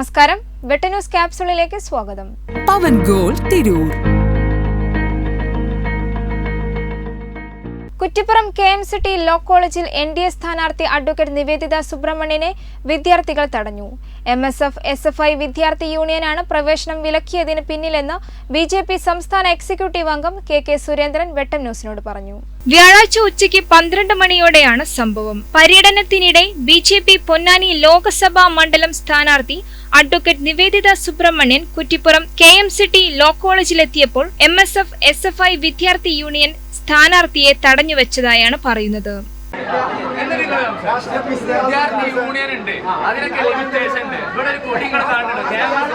നമസ്കാരം. വെട്ട ന്യൂസ് ക്യാപ്സുളിലേക്ക് സ്വാഗതം. പവൻ goal Tirur. Kuttippuram K M city law കോളേജിൽ എൻ ഡി എ സ്ഥാനാർത്ഥി അഡ്വക്കേറ്റ് നിവേദിത സുബ്രഹ്മണ്യനെ വിദ്യാർത്ഥികൾ തടഞ്ഞു. M S F S F I വിദ്യാർത്ഥി യൂണിയനാണ് പ്രവേശനം വിലക്കിയതിന് പിന്നിലെന്ന് ബി ജെ പി സംസ്ഥാന എക്സിക്യൂട്ടീവ് അംഗം കെ കെ സുരേന്ദ്രൻ വെട്ടം ന്യൂസിനോട് പറഞ്ഞു. വ്യാഴാഴ്ച ഉച്ചയ്ക്ക് പന്ത്രണ്ട് മണിയോടെയാണ് സംഭവം. പര്യടനത്തിനിടെ B J P Ponnani Lok Sabha മണ്ഡലം സ്ഥാനാർത്ഥി advocate Nivedita Subramanian Kuttippuram K M city law കോളേജിലെത്തിയപ്പോൾ M S F S F I വിദ്യാർത്ഥി യൂണിയൻ സ്ഥാനാർത്ഥിയെ തടഞ്ഞുവെച്ചതായാണ് പറയുന്നത്. വിദ്യാർത്ഥി യൂണിയൻ ഉണ്ട്. അതിനൊക്കെ ലിമിറ്റേഷൻ ഉണ്ട്. ഇവിടെ ഒരു കൊടികൾ കാണുന്നുണ്ട്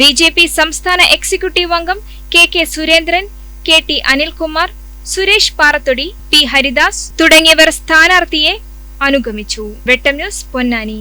ബി ജെ പി സംസ്ഥാന എക്സിക്യൂട്ടീവ് അംഗം K K Surendran K T Anilkumar Suresh Parathodi P Haridas തുടങ്ങിയവർ സ്ഥാനാർത്ഥിയെ അനുഗമിച്ചു. വെട്ടം ന്യൂസ് പൊന്നാനി.